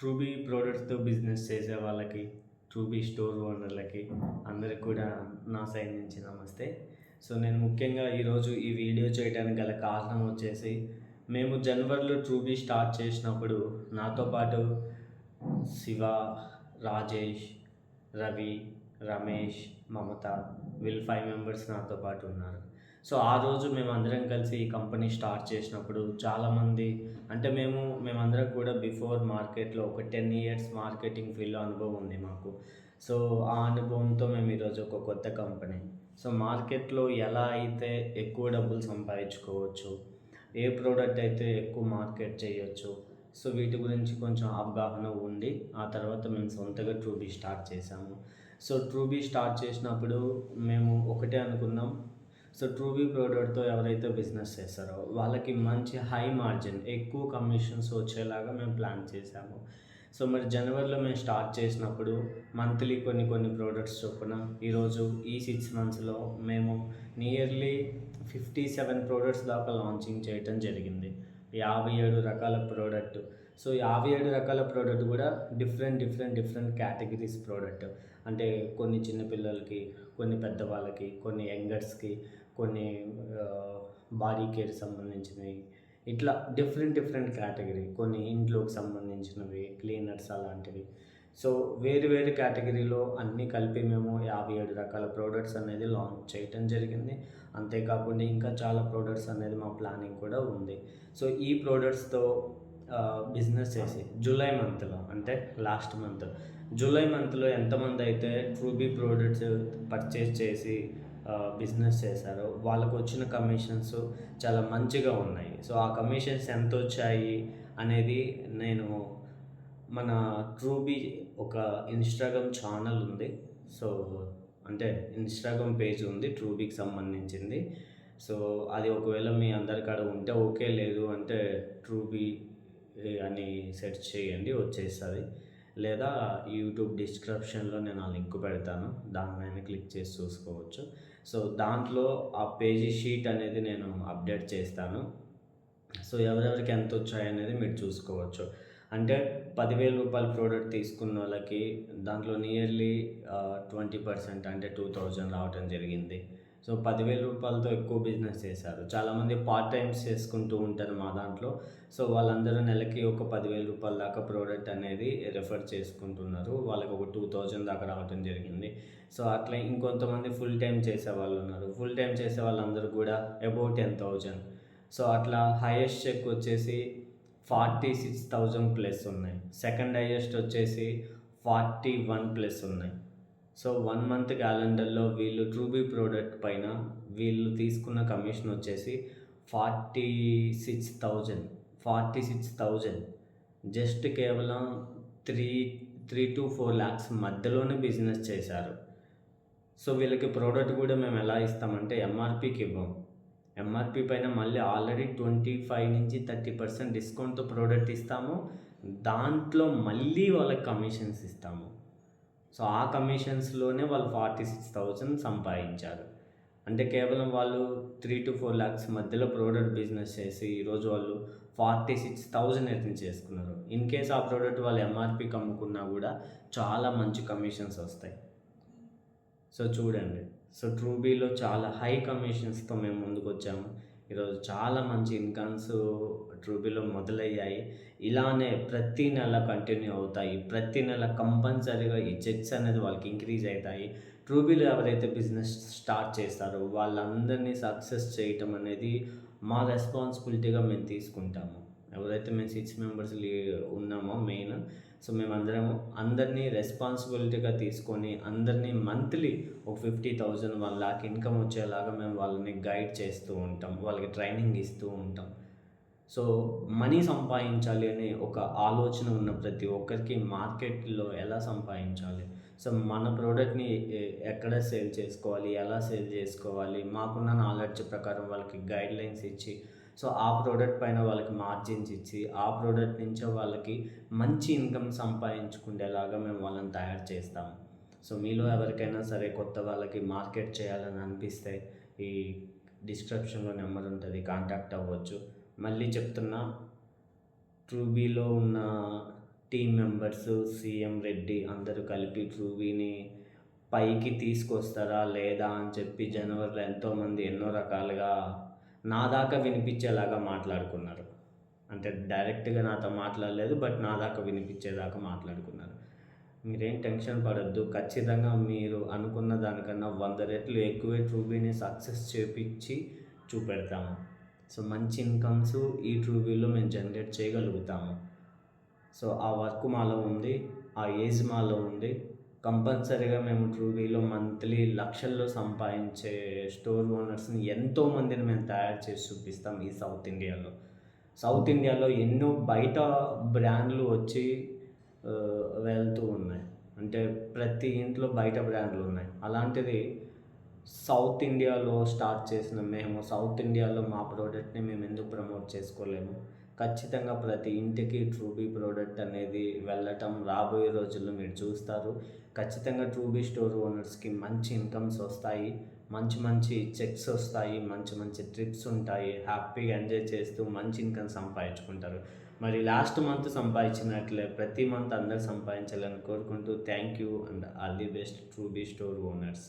ట్రూబీ ప్రోడక్ట్స్తో business చేసే వాళ్ళకి ట్రూబీ store ఓనర్లకి అందరికి కూడా నా సైడ్ నుంచి నమస్తే. సో నేను ముఖ్యంగా ఈరోజు ఈ వీడియో చేయడానికి గల కారణం వచ్చేసి మేము జనవరిలో ట్రూబీ స్టార్ట్ చేసినప్పుడు నాతో పాటు శివ రాజేష్ రవి రమేష్ మమత వీళ్ళు ఫైవ్ మెంబర్స్ నాతో పాటు ఉన్నారు. సో ఆ రోజు మేము అందరం కలిసి ఈ కంపెనీ స్టార్ట్ చేసినప్పుడు చాలామంది అంటే మేము మేమందరం కూడా బిఫోర్ మార్కెట్లో ఒక టెన్ ఇయర్స్ మార్కెటింగ్ ఫీల్డ్లో అనుభవం ఉంది మాకు. సో ఆ అనుభవంతో మేము ఈరోజు ఒక కొత్త కంపెనీ. సో మార్కెట్లో ఎలా అయితే ఎక్కువ డబ్బులు సంపాదించుకోవచ్చు ఏ ప్రోడక్ట్ అయితే ఎక్కువ మార్కెట్ చేయొచ్చు సో వీటి గురించి కొంచెం అవగాహన ఉండి ఆ తర్వాత మేము సొంతగా ట్రూబీ స్టార్ట్ చేసాము సో ట్రూబీ స్టార్ట్ చేసినప్పుడు మేము ఒకటే అనుకున్నాం సో ట్రూబీ ప్రోడక్ట్తో ఎవరైతే బిజినెస్ చేస్తారో వాళ్ళకి మంచి హై మార్జిన్ ఎక్కువ కమిషన్స్ వచ్చేలాగా మేము ప్లాన్ చేసాము సో మరి జనవరిలో మేము స్టార్ట్ చేసినప్పుడు మంత్లీ కొన్ని కొన్ని ప్రోడక్ట్స్ చొప్పున ఈరోజు ఈ సిక్స్ మంత్స్లో మేము నియర్లీ ఫిఫ్టీ సెవెన్ ప్రోడక్ట్స్ దాకా లాంచింగ్ చేయటం జరిగింది. యాభై ఏడు రకాల ప్రోడక్ట్ సో యాభై ఏడు రకాల ప్రోడక్ట్ కూడా different different different categories product అంటే కొన్ని చిన్నపిల్లలకి కొన్ని పెద్దవాళ్ళకి కొన్ని యంగర్స్కి కొన్ని బాడీ కేర్ సంబంధించినవి. ఇట్లా డిఫరెంట్ డిఫరెంట్ కేటగిరీ కొన్ని ఇంట్లోకి సంబంధించినవి క్లీనర్స్ అలాంటివి. సో వేరు వేరు కేటగిరీలో అన్నీ కలిపి మేము యాభై ఏడు రకాల ప్రోడక్ట్స్ అనేది లాంచ్ చేయటం జరిగింది. అంతేకాకుండా ఇంకా చాలా ప్రోడక్ట్స్ అనేది మా ప్లానింగ్ కూడా ఉంది. సో ఈ ప్రోడక్ట్స్తో బిజినెస్ చేసి జూలై మంత్లో అంటే లాస్ట్ మంత్ జూలై మంత్లో ఎంతమంది అయితే ట్రూబీ ప్రోడక్ట్స్ పర్చేస్ చేసి బిజినెస్ చేశారో వాళ్ళకు వచ్చిన కమిషన్స్ చాలా మంచిగా ఉన్నాయి. సో ఆ కమిషన్స్ ఎంత వచ్చాయి అనేది నేను మన ట్రూబీ ఒక ఇన్స్టాగ్రామ్ ఛానల్ ఉంది. సో అంటే ఇన్స్టాగ్రామ్ పేజ్ ఉంది ట్రూబీకి సంబంధించింది. సో అది ఒకవేళ మీ అందరికాడ ఉంటే ఓకే లేదు అంటే ట్రూబీ అని సెర్చ్ చేయండి వచ్చేస్తుంది. లేదా యూట్యూబ్ డిస్క్రిప్షన్లో నేను ఆ లింక్ పెడతాను దానిపైన క్లిక్ చేసి చూసుకోవచ్చు. సో దాంట్లో ఆ పేజీ షీట్ అనేది నేను అప్డేట్ చేస్తాను. సో ఎవరెవరికి ఎంత వచ్చాయి అనేది మీరు చూసుకోవచ్చు. అంటే పదివేల రూపాయల ప్రోడక్ట్ తీసుకున్న వాళ్ళకి దాంట్లో నియర్లీ ట్వంటీ పర్సెంట్ అంటే టూ థౌజండ్ రావటం జరిగింది. సో పదివేల రూపాయలతో ఎక్కువ బిజినెస్ చేశారు. చాలామంది పార్ట్ టైమ్స్ చేసుకుంటూ ఉంటారు మా దాంట్లో. సో వాళ్ళందరూ నెలకి ఒక పదివేల రూపాయల దాకా ప్రోడక్ట్ అనేది రెఫర్ చేసుకుంటున్నారు. వాళ్ళకి ఒక టూ థౌజండ్ దాకా రావటం జరిగింది. సో అట్లా ఇంకొంతమంది ఫుల్ టైం చేసే వాళ్ళు ఉన్నారు. ఫుల్ టైం చేసే వాళ్ళందరూ కూడా అబౌట్ టెన్ థౌజండ్ సో అట్లా హైయెస్ట్ చెక్ వచ్చేసి ఫార్టీ సిక్స్ థౌజండ్ ప్లస్ ఉన్నాయి. సెకండ్ హైయెస్ట్ వచ్చేసి ఫార్టీ వన్ ప్లస్ ఉన్నాయి. సో వన్ మంత్ క్యాలెండర్లో వీళ్ళు ట్రూబీ ప్రోడక్ట్ పైన వీళ్ళు తీసుకున్న కమిషన్ వచ్చేసి forty six thousand. Forty six thousand. Just కేవలం three three to four lakhs మధ్యలోనే బిజినెస్ చేశారు. సో వీళ్ళకి ప్రోడక్ట్ కూడా మేము ఎలా ఇస్తామంటే ఎంఆర్పికి ఇవ్వం. ఎంఆర్పి పైన మళ్ళీ ఆల్రెడీ ట్వంటీ ఫైవ్ నుంచి థర్టీ పర్సెంట్ డిస్కౌంట్తో ప్రోడక్ట్ ఇస్తాము. దాంట్లో మళ్ళీ వాళ్ళకి కమిషన్స్ ఇస్తాము. సో ఆ కమిషన్స్లోనే వాళ్ళు ఫార్టీ సిక్స్ థౌజండ్ సంపాదించారు. అంటే కేవలం వాళ్ళు త్రీ టు ఫోర్ ల్యాక్స్ మధ్యలో ప్రోడక్ట్ బిజినెస్ చేసి ఈరోజు వాళ్ళు ఫార్టీ సిక్స్ థౌజండ్ ఎర్న్ చేసుకున్నారు. ఇన్ కేస్ ఆ ప్రోడక్ట్ వాళ్ళు ఎంఆర్పికి అమ్ముకున్నా కూడా చాలా మంచి కమిషన్స్ వస్తాయి. సో చూడండి. సో ట్రూబీలో చాలా హై కమిషన్స్తో మేము ముందుకు వచ్చాము ఈరోజు చాలా మంచి ఇన్కమ్స్ ట్రూబీలో మొదలయ్యాయి. ఇలానే ప్రతి నెల కంటిన్యూ అవుతాయి. ప్రతి నెల కంపల్సరీగా ఈ చెక్స్ అనేది వాళ్ళకి ఇంక్రీజ్ అవుతాయి. ట్రూబీలో ఎవరైతే బిజినెస్ స్టార్ట్ చేస్తారో వాళ్ళందరినీ సక్సెస్ చేయటం అనేది మా రెస్పాన్సిబిలిటీగా మేము తీసుకుంటాము. ఎవరైతే మేము సిక్స్ మెంబర్స్ ఉన్నామో మెయిన్ సో మేమందరం అందరినీ రెస్పాన్సిబిలిటీగా తీసుకొని అందరినీ మంత్లీ ఒక fifty thousand one lakh income వచ్చేలాగా మేము వాళ్ళని గైడ్ చేస్తూ ఉంటాం. వాళ్ళకి ట్రైనింగ్ ఇస్తూ ఉంటాం. సో మనీ సంపాదించాలి అనే ఒక ఆలోచన ఉన్న ప్రతి ఒక్కరికి మార్కెట్లో ఎలా సంపాదించాలి? సో మన ప్రోడక్ట్ని ఎక్కడ సేల్ చేసుకోవాలి? ఎలా సేల్ చేసుకోవాలి? మాకున్న నాలెడ్జ్ ప్రకారం వాళ్ళకి గైడ్ లైన్స్ ఇచ్చి సో ఆ ప్రోడక్ట్ పైన వాళ్ళకి మార్జిన్స్ ఇచ్చి ఆ ప్రోడక్ట్ నుంచే వాళ్ళకి మంచి ఇన్కమ్ సంపాదించుకునేలాగా మేము వాళ్ళని తయారు చేస్తాము సో మీలో ఎవరికైనా సరే కొత్త వాళ్ళకి మార్కెట్ చేయాలని అనిపిస్తే ఈ డిస్క్రిప్షన్లో నెంబర్ ఉంటుంది కాంటాక్ట్ అవ్వచ్చు. మళ్ళీ చెప్తున్నా ట్రూబీలో ఉన్న టీం మెంబర్స్ సీఎం రెడ్డి అందరూ కలిపి ట్రూబీని పైకి తీసుకొస్తారా లేదా అని చెప్పి జనవరిలో ఎంతోమంది ఎన్నో రకాలుగా నా దాకా వినిపించేలాగా మాట్లాడుకున్నారు. అంటే డైరెక్ట్గా నాతో మాట్లాడలేదు బట్ నా దాకా వినిపించేదాకా మాట్లాడుకున్నారు. మీరేం టెన్షన్ పడద్దు. ఖచ్చితంగా మీరు అనుకున్న దానికన్నా వంద రెట్లు ఎక్కువే ట్రూబీని సక్సెస్ చేపించి చూపెడతాము సో మంచి ఇన్కమ్స్ ఈ ట్రూబీలో మేము జనరేట్ చేయగలుగుతాము. సో ఆ వర్క్ మాలో ఉంది ఆ ఏజ్ మాలో ఉంది. కంపల్సరీగా మేము ట్రూబీలో మంత్లీ లక్షల్లో సంపాదించే స్టోర్ ఓనర్స్ని ఎంతోమందిని మేము తయారు చేసి చూపిస్తాం ఈ సౌత్ ఇండియాలో. సౌత్ ఇండియాలో ఎన్నో బయట బ్రాండ్లు వచ్చి వెళ్తూ ఉన్నాయి. అంటే ప్రతి ఇంట్లో బయట బ్రాండ్లు ఉన్నాయి. అలాంటిది సౌత్ ఇండియాలో స్టార్ట్ చేసిన మేము సౌత్ ఇండియాలో మా ప్రోడక్ట్ని మేము ఎందుకు ప్రమోట్ చేసుకోలేము? ఖచ్చితంగా ప్రతి ఇంటికి ట్రూబీ ప్రోడక్ట్ అనేది వెళ్ళటం రాబోయే రోజుల్లో మీరు చూస్తారు. ఖచ్చితంగా ట్రూబీ స్టోర్ ఓనర్స్కి మంచి ఇన్కమ్స్ వస్తాయి. మంచి మంచి చెక్స్ వస్తాయి. మంచి మంచి ట్రిప్స్ ఉంటాయి. హ్యాపీగా ఎంజాయ్ చేస్తూ మంచి ఇన్కమ్ సంపాదించుకుంటారు. మరి లాస్ట్ మంత్ సంపాదించినట్లే ప్రతి మంత్ అందరు సంపాదించాలని కోరుకుంటూ thank you and all the best Truby store owners